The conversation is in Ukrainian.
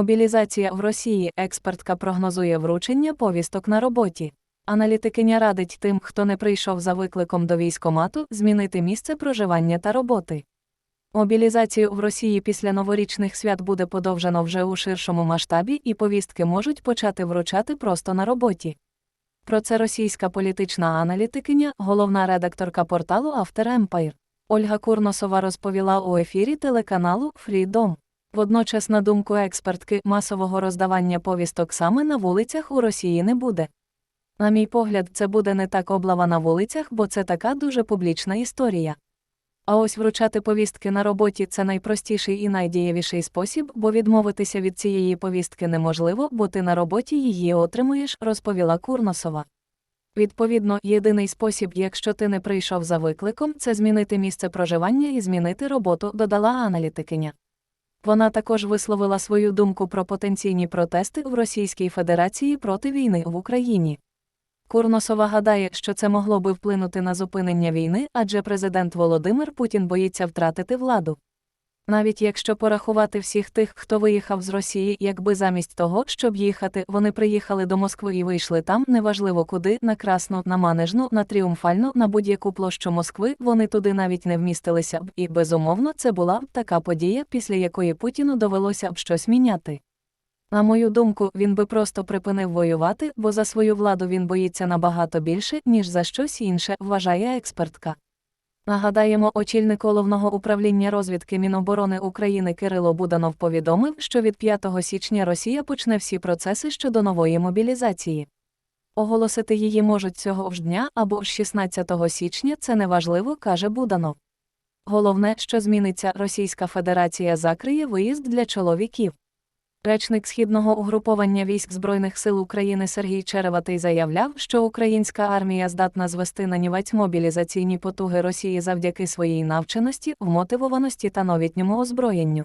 Мобілізація в Росії експертка прогнозує вручення повісток на роботі. Аналітикиня радить тим, хто не прийшов за викликом до військомату, змінити місце проживання та роботи. Мобілізацію в Росії після новорічних свят буде подовжено вже у ширшому масштабі, і повістки можуть почати вручати просто на роботі. Про це російська політична аналітикиня, головна редакторка порталу After Empire. Ольга Курносова розповіла у ефірі телеканалу Freedom. Водночас, на думку експертки, масового роздавання повісток саме на вулицях у Росії не буде. На мій погляд, це буде не так облава на вулицях, бо це така дуже публічна історія. А ось вручати повістки на роботі це найпростіший і найдієвіший спосіб, бо відмовитися від цієї повістки неможливо, бо ти на роботі її отримуєш, розповіла Курносова. Відповідно, єдиний спосіб, якщо ти не прийшов за викликом, це змінити місце проживання і змінити роботу, додала аналітикиня. Вона також висловила свою думку про потенційні протести в Російській Федерації проти війни в Україні. Курносова гадає, що це могло би вплинути на зупинення війни, адже президент Володимир Путін боїться втратити владу. Навіть якщо порахувати всіх тих, хто виїхав з Росії, якби замість того, щоб їхати, вони приїхали до Москви і вийшли там, неважливо куди, на Красну, на Манежну, на Тріумфальну, на будь-яку площу Москви, вони туди навіть не вмістилися б, і, безумовно, це була б така подія, після якої Путіну довелося б щось міняти. На мою думку, він би просто припинив воювати, бо за свою владу він боїться набагато більше, ніж за щось інше, вважає експертка. Нагадаємо, очільник головного управління розвідки Міноборони України Кирило Буданов повідомив, що від 5 січня Росія почне всі процеси щодо нової мобілізації. Оголосити її можуть цього ж дня або ж 16 січня це неважливо, каже Буданов. Головне, що зміниться, Російська Федерація закриє виїзд для чоловіків. Речник східного угруповання військ Збройних сил України Сергій Череватий заявляв, що українська армія здатна звести на нівець мобілізаційні потуги Росії завдяки своїй навченості, вмотивованості та новітньому озброєнню.